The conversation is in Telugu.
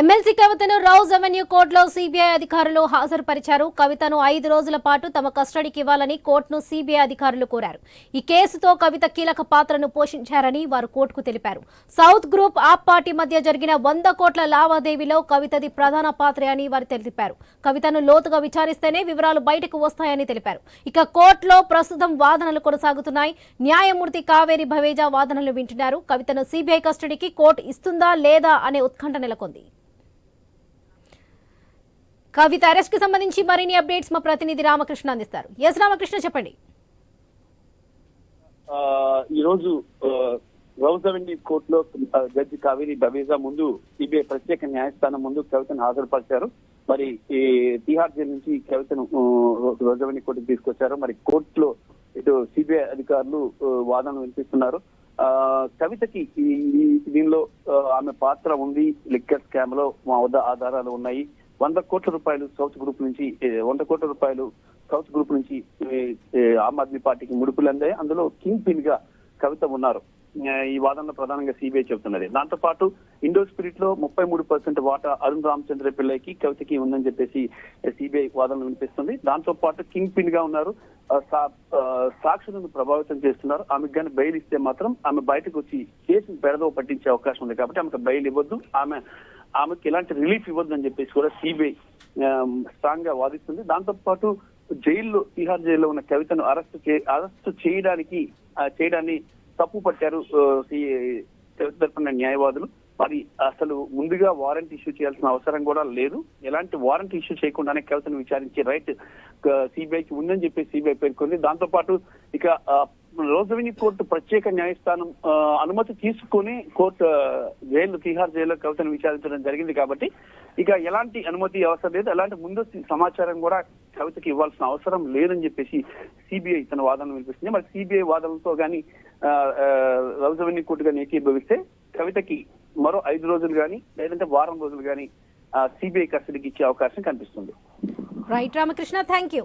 ఎమ్మెల్సీ కవితను రౌజ్ అవెన్యూ కోర్టులో సీబీఐ అధికారులు హాజరుపరిచారు. కవితను ఐదు రోజుల పాటు తమ కస్టడీకి ఇవ్వాలని కోర్టును సీబీఐ అధికారులు కోరారు. ఈ కేసుతో కవిత కీలక పాత్రను పోషించారని వారు కోర్టుకు తెలిపారు. సౌత్ గ్రూప్ ఆప్ పార్టీ మధ్య జరిగిన వంద కోట్ల లావాదేవీలో కవితది ప్రధాన పాత్ర అని వారు తెలిపారు. కవితను లోతుగా విచారిస్తేనే వివరాలు బయటకు వస్తాయని తెలిపారు. ఇక కోర్టులో ప్రస్తుతం వాదనలు కొనసాగుతున్నాయి. న్యాయమూర్తి కావేరి భవేజా వాదనలు వింటున్నారు. కవితను సీబీఐ కస్టడీకి కోర్టు ఇస్తుందా లేదా అనే ఉత్కంఠ నెలకొంది. కవిత అరెస్ట్కి సంబంధించి మరిన్ని అప్డేట్స్ మా ప్రతినిధి రామకృష్ణ అందిస్తారు. ఎస్ రామకృష్ణ చెప్పండి. ఆ, ఈ రోజు కోర్టులో జడ్జి కావేరి బవేజా ముందు సిబిఐ ప్రత్యేక న్యాయస్థానం ముందు కవితను హాజరుపరిచారు. మరి ఈ తిహార్ జైలు నుంచి కవితను ఆ, కోర్టుకు తీసుకొచ్చారు. మరి కోర్టులో ఇటు సిబిఐ అధికారులు వాదనలు వినిపిస్తున్నారు. ఆ, కవితకి దీనిలో ఆమె పాత్ర ఉంది. లిక్కర్ స్కామ్లో మా వద్ద ఆధారాలు ఉన్నాయి. వంద కోట్ల రూపాయలు సౌత్ గ్రూప్ నుంచి వంద కోట్ల రూపాయలు సౌత్ గ్రూప్ నుంచి ఆమ్ ఆద్మీ పార్టీకి ముడుపులు అందాయి. అందులో కింగ్ పిన్గా కవిత ఉన్నారు. ఈ వాదనలో ప్రధానంగా సిబిఐ చెబుతున్నది. దాంతో పాటు ఇండో స్పిరిట్లో ముప్పై మూడు పర్సెంట్ వాటా అరుణ్ రామచంద్ర పిల్లకి కవితకి ఉందని చెప్పేసి సిబిఐ వాదనలు వినిపిస్తుంది. దాంతో పాటు కింగ్ పిన్గా ఉన్నారు సాక్షులను ప్రభావితం చేస్తున్నారు. ఆమెకు కానీ బెయిల్ ఇస్తే మాత్రం ఆమె బయటకు వచ్చి కేసును పెడదో పట్టించే అవకాశం ఉంది. కాబట్టి ఆమెకు బెయిల్ ఇవ్వద్దు. ఆమె ఆమెకి ఎలాంటి రిలీఫ్ ఇవ్వద్దని చెప్పేసి కూడా సిబిఐ స్ట్రాంగ్గా వాదిస్తుంది. దాంతో పాటు జైల్లో తిహార్ జైల్లో ఉన్న కవితను అరెస్ట్ చే అరెస్ట్ చేయడానికి చేయడాన్ని తప్పు పట్టారు సి- కవిత తరపున న్యాయవాదులు. మరి అసలు ముందుగా వారెంట్ ఇష్యూ చేయాల్సిన అవసరం కూడా లేదు. ఎలాంటి వారెంట్ ఇష్యూ చేయకుండానే కవితను విచారించే రైట్ సిబిఐకి ఉందని చెప్పి సిబిఐ పేర్కొంది. దాంతో పాటు ఇక ఆ, కోర్టు ప్రత్యేక న్యాయస్థానం అనుమతి తీసుకొని కోర్టు జైలు తిహార్ జైల్లో కవితను విచారించడం జరిగింది కాబట్టి ఇక ఎలాంటి అనుమతి అవసరం లేదు. ఎలాంటి ముందస్తు సమాచారం కూడా కవితకి ఇవ్వాల్సిన అవసరం లేదని చెప్పేసి సిబిఐ తన వాదన వినిపిస్తుంది. మరి సిబిఐ వాదనలతో కానీ రౌజవెన్ని కోర్టు కానీ ఏకీభవిస్తే కవితకి మరో ఐదు రోజులు కానీ లేదంటే వారం రోజులు కానీ సిబిఐ కస్టడీకి ఇచ్చే అవకాశం కనిపిస్తుంది. Right Ramakrishna thank you